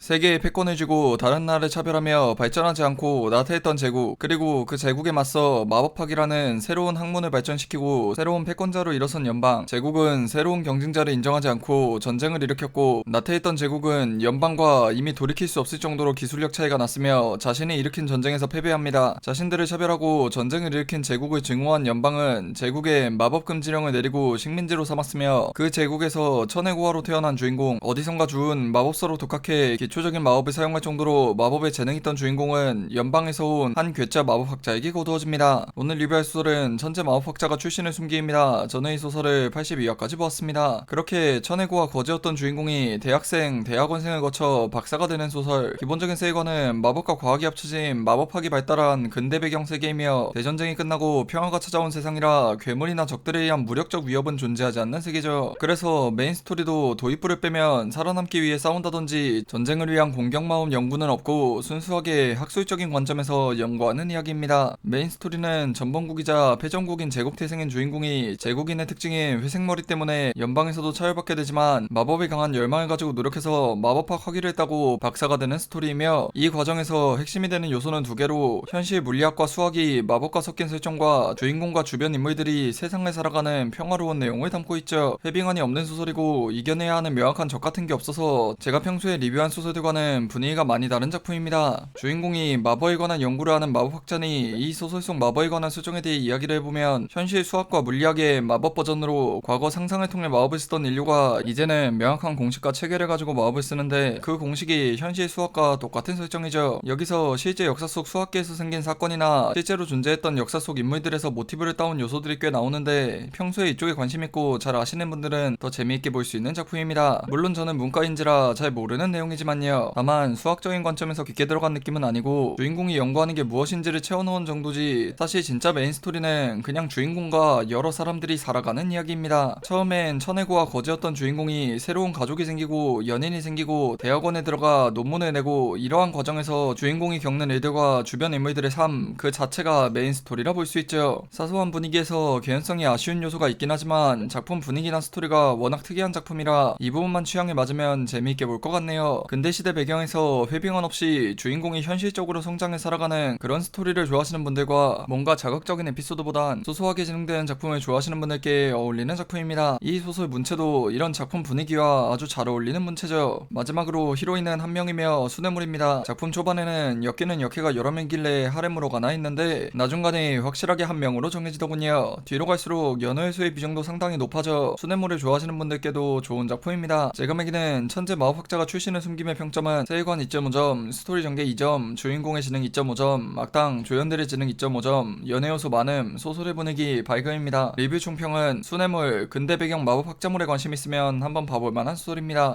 세계의 패권을 쥐고 다른 나라를 차별하며 발전하지 않고 나태했던 제국 그리고 그 제국에 맞서 마법학이라는 새로운 학문을 발전시키고 새로운 패권자로 일어선 연방 제국은 새로운 경쟁자를 인정하지 않고 전쟁을 일으켰고 나태했던 제국은 연방과 이미 돌이킬 수 없을 정도로 기술력 차이가 났으며 자신이 일으킨 전쟁에서 패배합니다. 자신들을 차별하고 전쟁을 일으킨 제국을 증오한 연방은 제국에 마법 금지령을 내리고 식민지로 삼았으며 그 제국에서 천혜고아로 태어난 주인공 어디선가 주운 마법서로 독학해 기초적인 마법을 사용할 정도로 마법에 재능 있던 주인공은 연방에서 온 한 괴짜 마법학자에게 거두어집니다. 오늘 리뷰할 소설은 천재 마법학자가 출신을 숨기입니다. 이 소설을 82화까지 보았습니다. 그렇게 천혜고와 거지였던 주인공이 대학생, 대학원생을 거쳐 박사가 되는 소설. 기본적인 세계관은 마법과 과학이 합쳐진 마법학이 발달한 근대 배경 세계이며 대전쟁이 끝나고 평화가 찾아온 세상이라 괴물이나 적들에 의한 무력적 위협은 존재하지 않는 세계죠. 그래서 메인 스토리도 도입부를 빼면 살아남기 위해 싸운다든지 전쟁 을 위한 공격마음 연구는 없고 순수하게 학술적인 관점에서 연구하는 이야기입니다. 메인 스토리는 전범국이자 패전국인 제국태생인 주인공이 제국인의 특징인 회색머리 때문에 연방에서도 차별받게 되지만 마법에 강한 열망을 가지고 노력해서 마법학 학위를 했다고 박사가 되는 스토리이며 이 과정에서 핵심이 되는 요소는 두 개로 현실 물리학과 수학이 마법과 섞인 설정과 주인공과 주변 인물들이 세상을 살아가는 평화로운 내용을 담고 있죠. 해빙안이 없는 소설이고 이겨내야 하는 명확한 적 같은 게 없어서 제가 평소에 리뷰한 소설 들과는 분위기가 많이 다른 작품입니다. 주인공이 마법에 관한 연구를 하는 마법학자니 이 소설 속 마법에 관한 수정에 대해 이야기를 해보면 현실 수학과 물리학의 마법 버전으로 과거 상상을 통해 마법을 쓰던 인류가 이제는 명확한 공식과 체계를 가지고 마법을 쓰는데 그 공식이 현실 수학과 똑같은 설정이죠. 여기서 실제 역사 속 수학계에서 생긴 사건이나 실제로 존재했던 역사 속 인물들에서 모티브를 따온 요소들이 꽤 나오는데 평소에 이쪽에 관심 있고 잘 아시는 분들은 더 재미있게 볼 수 있는 작품입니다. 물론 저는 문과인지라 잘 모르는 내용이지만 요. 다만 수학적인 관점에서 깊게 들어간 느낌은 아니고 주인공이 연구하는 게 무엇인지를 채워놓은 정도지 사실 진짜 메인 스토리는 그냥 주인공과 여러 사람들이 살아가는 이야기입니다. 처음엔 천혜고와 거지였던 주인공이 새로운 가족이 생기고 연인이 생기고 대학원에 들어가 논문을 내고 이러한 과정에서 주인공이 겪는 일들과 주변 인물들의 삶 그 자체가 메인 스토리라 볼 수 있죠. 사소한 분위기에서 개연성이 아쉬운 요소가 있긴 하지만 작품 분위기나 스토리가 워낙 특이한 작품이라 이 부분만 취향에 맞으면 재미있게 볼 것 같네요. 근대 시대 배경에서 회빙원 없이 주인공이 현실적으로 성장해 살아가는 그런 스토리를 좋아하시는 분들과 뭔가 자극적인 에피소드보단 소소하게 진행되는 작품을 좋아하시는 분들께 어울리는 작품입니다. 이 소설 문체도 이런 작품 분위기와 아주 잘 어울리는 문체죠. 마지막으로 히로인은 한 명이며 수뇌물입니다. 작품 초반에는 역기는 역해가 여러 명길래 하렘으로 가나 했는데 나중간에 확실하게 한 명으로 정해지더군요. 뒤로 갈수록 연어 해수의 비중도 상당히 높아져 수뇌물을 좋아하시는 분들께도 좋은 작품입니다. 제가매기는 천재 마법학자가 출신을 숨김의 평점은 세계관 2.5점, 스토리 전개 2점, 주인공의 지능 2.5점, 악당 조연들의 지능 2.5점, 연애 요소 많음, 소설의 분위기 발견입니다. 리뷰 총평은 수뇌물, 근대 배경 마법 학자물에 관심 있으면 한번 봐볼 만한 소설입니다.